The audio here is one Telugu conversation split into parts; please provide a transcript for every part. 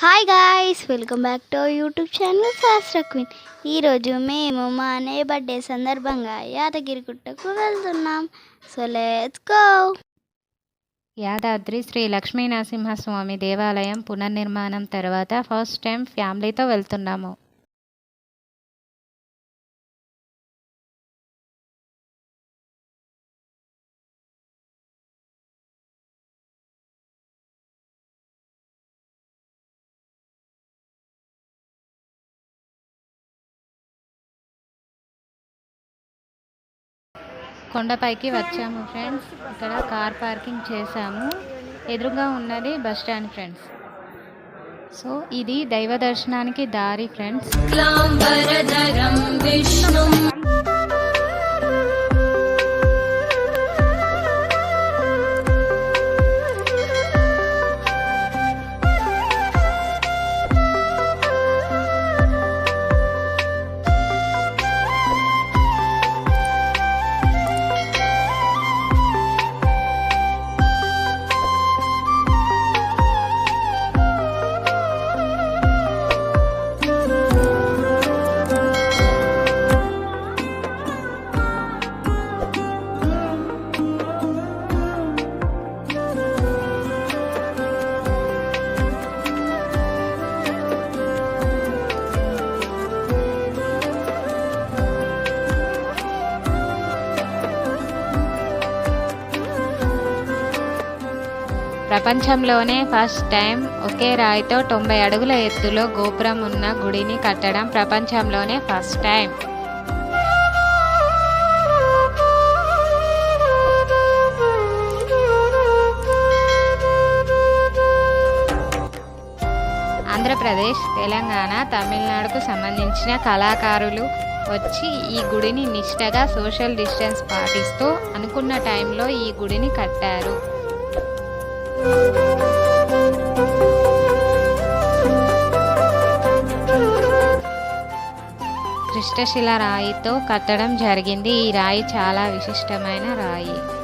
Hi guys welcome back to YouTube channel Shastra queen ఈరోజు మేము మా అన్నయ్య బర్త్డే సందర్భంగా యాదగిరిగుట్టకు వెళ్తున్నాం. So let's go Yadadri Sri Lakshmi Narasimhaswamy దేవాలయం పునర్నిర్మాణం తర్వాత ఫస్ట్ టైం ఫ్యామిలీతో వెళ్తున్నాము. కొండపైకి వచ్చాము ఫ్రెండ్స్. ఇక్కడ కార్ పార్కింగ్ చేసాము ఎదురుగా ఉన్నది బస్ స్టాండ్ ఫ్రెండ్స్. సో ఇది దైవ దర్శనానికి దారి ఫ్రెండ్స్. ప్రపంచంలోనే ఫస్ట్ టైం ఒకే రాయితో తొంభై అడుగుల ఎత్తులో గోపురం ఉన్న గుడిని కట్టడం ప్రపంచంలోనే ఫస్ట్ టైం. ఆంధ్రప్రదేశ్ తెలంగాణ తమిళనాడుకు సంబంధించిన కళాకారులు వచ్చి ఈ గుడిని నిష్టగా సోషల్ డిస్టెన్స్ పాటిస్తూ అనుకున్న టైంలో ఈ గుడిని కట్టారు. కృష్ణశిల రాయితో కట్టడం జరిగింది. ఈ రాయి చాలా విశిష్టమైన రాయి.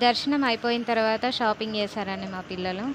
దర్శనం అయిపోయిన తర్వాత షాపింగ్ చేశారండి మా పిల్లలు.